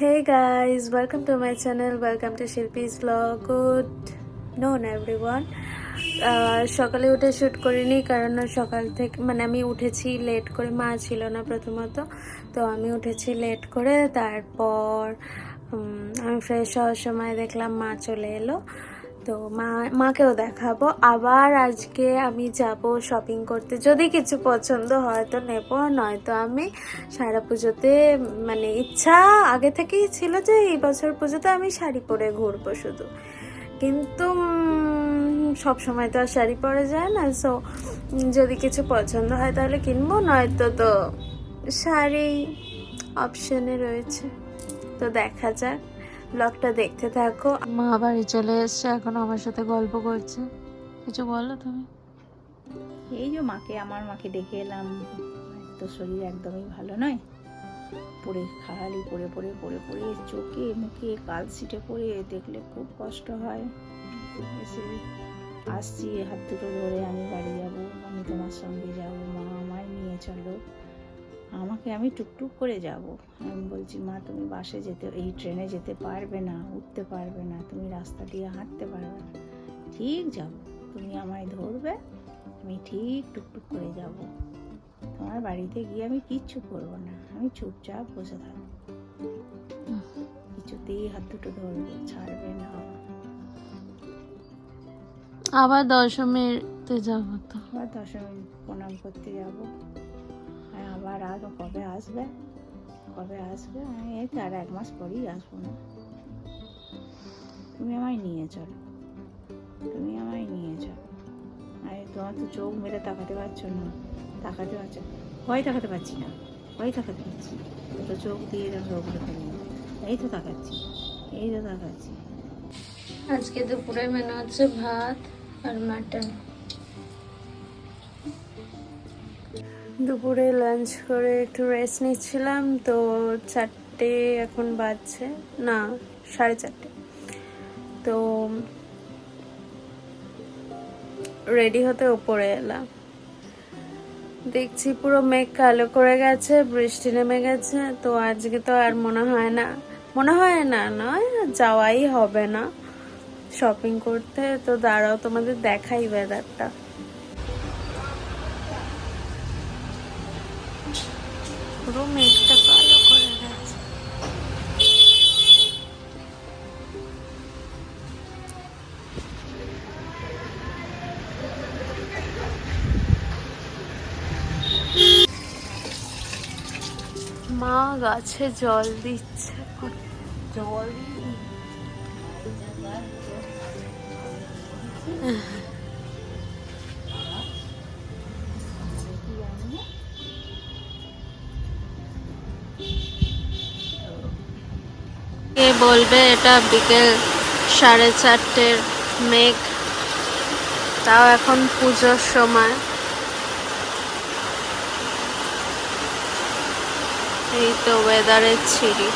Hey guys, welcome to my channel. Welcome to Shilpi's vlog. Good noon everyone. আহ, সকালে উঠে shoot করিনি কারণ সকাল থেকে মানে আমি উঠেছি লেট করে মা ছিল না প্রথমত তো আমি উঠেছি লেট করে তারপর আমি ফ্রেশ হওয়ার সময় দেখলাম মা চলে এলো তো মা, মাকেও দেখাবো। আবার আজকে আমি যাব শপিং করতে। যদি কিছু পছন্দ হয় তো নেব, নয়তো আমি সারা পুজোতে মানে ইচ্ছা আগে থেকেই ছিল যে এই বছর পুজোতে আমি শাড়ি পরে ঘুরবো শুধু। কিন্তু সব সময় তো আর শাড়ি পরে যায় না। সো যদি কিছু পছন্দ হয় তাহলে কিনবো, নয়তো তো শাড়ি অপশনে রয়েছে। তো দেখা যাক। ব্লগটা দেখতে থাকো। মা বাড়ি চলে এসছে এখন আমার সাথে গল্প করছে। কিছু বলো তুমি? এই যে মাকে আমার মাকে দেখে এলাম। তো শরীর একদমই ভালো নয়। পড়ে খালি পড়ে পড়ে পড়ে পড়ে চোখে মুখে কাল সিটে পড়ে দেখলে খুব কষ্ট হয়। এসে আসছি হাত দুটো ধরে আমি বাড়ি যাব আমি তোমার সঙ্গে যাব। মা আমায় নিয়ে চলো। আমাকে আমি টুকটুক করে যাব। আমি বলছি মা তুমি বাসে যেতে এই ট্রেনে যেতে পারবে না উঠতে পারবে না তুমি রাস্তা দিয়ে হাঁটতে পারবে না। ঠিক যাব তুমি আমায় ধরবে আমি ঠিক টুকটুক করে যাব। তোমার বাড়িতে গিয়ে আমি কিচ্ছু করব না আমি চুপচাপ বসে থাকব। কিছুতেই হাত দুটো ধরবে ছাড়বে না। আবার দশমীতে যাব তো। আবার দশমী প্রণাম করতে যাব। আবার আর কবে আসবে? কবে আসবে? আমি এই তো আর এক মাস পরেই আসব না। তুমি আমায় নিয়ে চলো। তুমি আমায় নিয়ে চলো। আরে, তোমার তো চোখ মেরে তাকাতে পারছ না। তাকাতে পারছ। ভয় তাকাতে পারছি না। ভয় তাকাতে পারছি তো চোখ দিয়ে দেখো ওগুলো এই তো তাকাচ্ছি। এই তো তাকাচ্ছি। আজকে দুপুরে মেনু হচ্ছে ভাত আর মাটন দুপুরে লাঞ্চ করে একটু রেস্ট নিচ্ছিলাম, তো চারটে এখন বাজছে। না, সাড়ে চারটে। তো রেডি হতে ওপরে এলাম। দেখছি পুরো মেঘ কালো করে গেছে, বৃষ্টি নেমে গেছে, তো আজকে তো আর মনে হয় না, মনে হয় না, নয়, যাওয়াই হবে না। শপিং করতে, তো দাঁড়াও, তোমাদের দেখাই ওয়েদারটা পুরো মেঘটা কালো করে গেছে। মা গাছে জল দিচ্ছে। জল কে বলবে? এটা বিকেল সাড়ে চারটের মেঘ। তাও এখন পুজোর সময়। এই তো ওয়েদারের ছিরি।